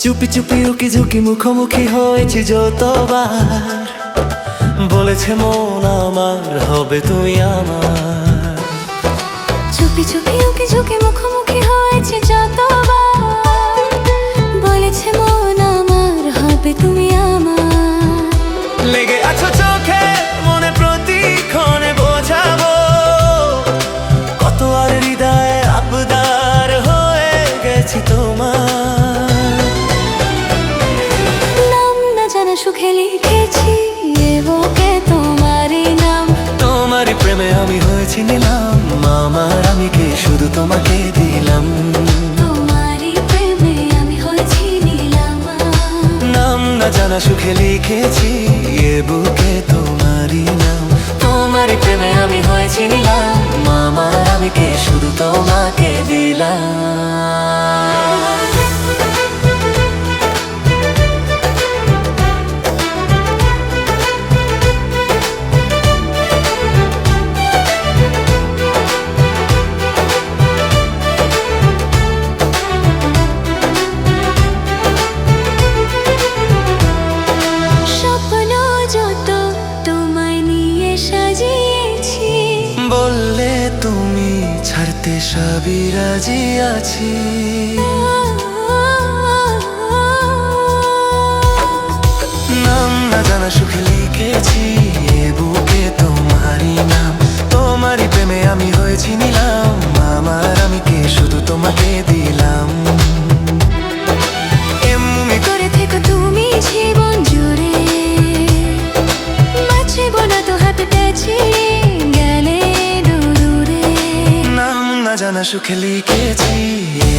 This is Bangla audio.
চুপি চুপি উকি ঝুঁকি মুখোমুখি হয়েছি যতবার। বলেছে মন আমার হবে তুমি আমার। চুপি চুপি উকি ঝুঁকি মুখোমুখি হয়েছে যতবার। বলেছে মন আমার হবে তুমি আমার। লেগে আছো চোখে মনে প্রতিক্ষণে বোঝাবো কত আর হৃদয়ে আবদার হয়ে গেছি তোমার সুখে লিখেছি বুকে তোমারই নাম। তোমারই প্রেমে আমি হয়েছি নিলাম আমার আমি কে শুধু তোমাকে দিলাম। তোমারই প্রেমে আমি হয়েছি নিলাম। নাম না জানা সুখে লিখেছি এ বুকে তোমারই নাম। তোমারই প্রেমে আমি হয়েছি নিলাম আমার আমি কে শুধু তোমাকে দিলাম। বললে তুমি ছাড়তে সবই রাজি আছি। নাম না জানা সুখে লিখেছি, এ বুকে তোমারই নাম। তোমারই প্রেমে আমি হয়েছি নিলাম, আমার আমি কে শুধু তোমাকে দিলাম। না জানা সুখে লিখেছি।